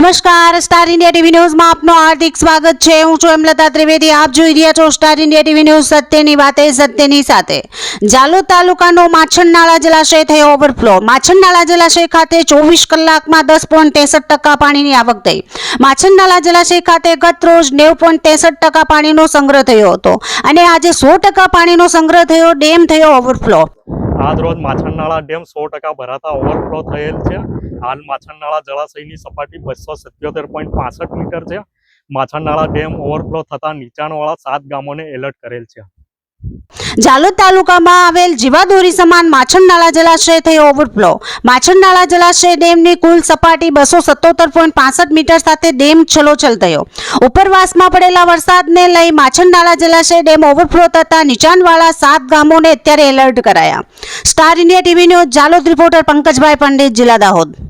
નમસ્કાર, star India TV ન્યૂઝમાં આપનું હાર્દિક સ્વાગત છે. હું છું હેમલતા ત્રિવેદી. આપ જોઈ રહ્યા છો સ્ટાર ઇન્ડિયા ટીવી ન્યૂઝ સત્યની વાતે, સત્યની સાથે. જાલોદ તાલુકાનો માછણનાળા જલાશય થયો ઓવરફ્લો. માછણનાળા જલાશય ખાતે ચોવીસ કલાકમાં દસ પોઈન્ટ ત્રેસઠ ટકા પાણીની આવક થઈ. માછણનાળા જલાશય ખાતે ગત રોજ નેવ પોઈન્ટ ત્રેસઠ ટકા પાણીનો સંગ્રહ થયો હતો અને આજે સો ટકા પાણીનો સંગ્રહ થયો, ડેમ થયો ઓવરફ્લો. આજ રોજ માછણનાળા ડેમ સો ટકા ભરાતા ઓવરફ્લો થયેલ છે. હાલ માછણનાળા જળાશયની સપાટી બસો સત્યોતેર પોઈન્ટ પાસઠ મીટર છે. માછણનાળા ડેમ ઓવરફ્લો થતા નીચાણવાળા સાત ગામોને એલર્ટ કરેલ છે. જાલોદ તાલુકામાં આવેલ જીવાદોરી સમાન માછણનાળા જલાશય થયો ઓવરફ્લો માછણનાળા જલાશય ડેમની કુલ સપાટી બસો સત્તોતેર પોઈન્ટ પાસઠ મીટર સાથે ડેમ છલોછલ થયો. ઉપરવાસમાં પડેલા વરસાદને લઈ માછણનાળા જલાશય ડેમ ઓવરફ્લો થતા નીચાણવાળા સાત ગામોને અત્યારે એલર્ટ કરાયા. Star India TV news, Jhalod reporter Pankajbhai Pandit, જિલ્લા દાહોદ.